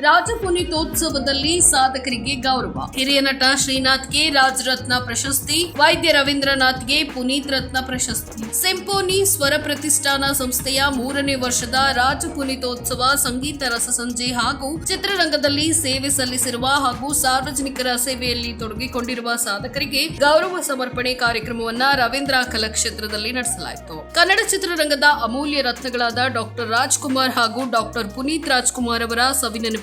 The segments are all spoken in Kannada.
ರಾಜ ಪುನೀತೋತ್ಸವದಲ್ಲಿ ಸಾಧಕರಿಗೆ ಗೌರವ. ಹಿರಿಯ ನಟ ಶ್ರೀನಾಥ್ಗೆ ರಾಜರತ್ನ ಪ್ರಶಸ್ತಿ, ವೈದ್ಯ ರವೀಂದ್ರನಾಥ್ಗೆ ಪುನೀತ್ ರತ್ನ ಪ್ರಶಸ್ತಿ. ಸಿಂಪೋನಿ ಸ್ವರ ಪ್ರತಿಷ್ಠಾನ ಸಂಸ್ಥೆಯ ಮೂರನೇ ವರ್ಷದ ರಾಜ ಪುನೀತೋತ್ಸವ ಸಂಗೀತ ರಸಸಂಜೆ ಹಾಗೂ ಚಿತ್ರರಂಗದಲ್ಲಿ ಸೇವೆ ಸಲ್ಲಿಸಿರುವ ಹಾಗೂ ಸಾರ್ವಜನಿಕರ ಸೇವೆಯಲ್ಲಿ ತೊಡಗಿಕೊಂಡಿರುವ ಸಾಧಕರಿಗೆ ಗೌರವ ಸಮರ್ಪಣೆ ಕಾರ್ಯಕ್ರಮವನ್ನ ರವೀಂದ್ರ ಕಲಾಕ್ಷೇತ್ರದಲ್ಲಿ ನಡೆಸಲಾಯಿತು. ಕನ್ನಡ ಚಿತ್ರರಂಗದ ಅಮೂಲ್ಯ ರತ್ನಗಳಾದ ಡಾಕ್ಟರ್ ರಾಜ್ಕುಮಾರ್ ಹಾಗೂ ಡಾಕ್ಟರ್ ಪುನೀತ್ ರಾಜ್ಕುಮಾರ್ ಅವರ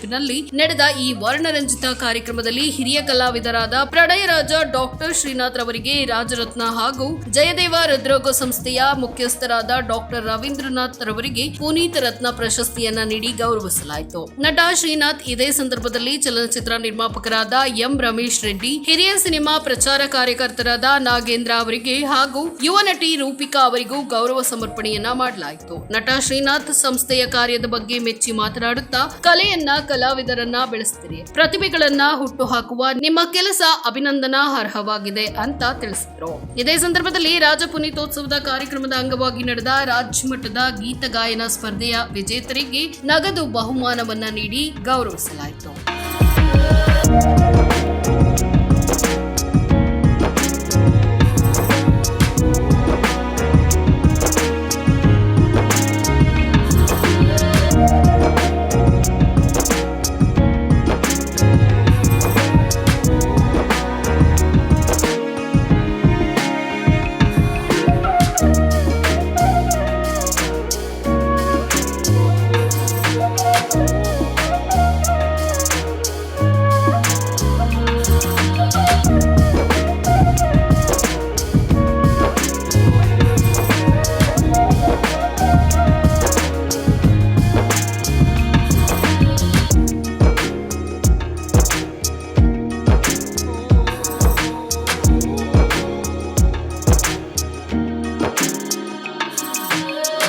ಸವಿನೆನಪಿನಲ್ಲಿ ನಡೆದ ಈ ವರ್ಣರಂಜಿತ ಕಾರ್ಯಕ್ರಮದಲ್ಲಿ ಹಿರಿಯ ಕಲಾವಿದರಾದ ಪ್ರಣಯರಾಜ ಡಾಕ್ಟರ್ ಶ್ರೀನಾಥ್ ರವರಿಗೆ ರಾಜರತ್ನ ಹಾಗೂ ಜಯದೇವ ಹೃದ್ರೋಗ ಸಂಸ್ಥೆಯ ಮುಖ್ಯಸ್ಥರಾದ ಡಾಕ್ಟರ್ ರವೀಂದ್ರನಾಥ್ ರವರಿಗೆ ಪುನೀತ್ ರತ್ನ ಪ್ರಶಸ್ತಿಯನ್ನ ನೀಡಿ ಗೌರವಿಸಲಾಯಿತು. ನಟ ಶ್ರೀನಾಥ್ ಇದೇ ಸಂದರ್ಭದಲ್ಲಿ ಚಲನಚಿತ್ರ ನಿರ್ಮಾಪಕರಾದ ಎಂ ರಮೇಶ್ ರೆಡ್ಡಿ, ಹಿರಿಯ ಸಿನಿಮಾ ಪ್ರಚಾರ ಕಾರ್ಯಕರ್ತರಾದ ನಾಗೇಂದ್ರ ಅವರಿಗೆ ಹಾಗೂ ಯುವ ನಟಿ ರೂಪಿಕಾ ಅವರಿಗೂ ಗೌರವ ಸಮರ್ಪಣೆಯನ್ನ ಮಾಡಲಾಯಿತು. ನಟ ಶ್ರೀನಾಥ್ ಸಂಸ್ಥೆಯ ಕಾರ್ಯದ ಬಗ್ಗೆ ಮೆಚ್ಚಿ ಮಾತನಾಡುತ್ತಾ, ಕಲೆಯನ್ನ ಕಲಾವಿದರನ್ನ ಬೆಳೆಸ್ತೀರಿ. ಪ್ರತಿಭೆಗಳನ್ನ ಹುಟ್ಟು ಹಾಕುವ ನಿಮ್ಮ ಕೆಲಸ ಅಭಿನಂದನಾ ಅರ್ಹವಾಗಿದೆ ಅಂತ ತಿಳಿಸಿದ್ರು. ಇದೇ ಸಂದರ್ಭದಲ್ಲಿ ರಾಜ ಪುನೀತೋತ್ಸವದ ಕಾರ್ಯಕ್ರಮದ ಅಂಗವಾಗಿ ನಡೆದ ರಾಜ್ಯ ಮಟ್ಟದ ಗೀತ ಗಾಯನ ಸ್ಪರ್ಧೆಯ ವಿಜೇತರಿಗೆ ನಗದು ಬಹುಮಾನವನ್ನ ನೀಡಿ ಗೌರವಿಸಲಾಯಿತು.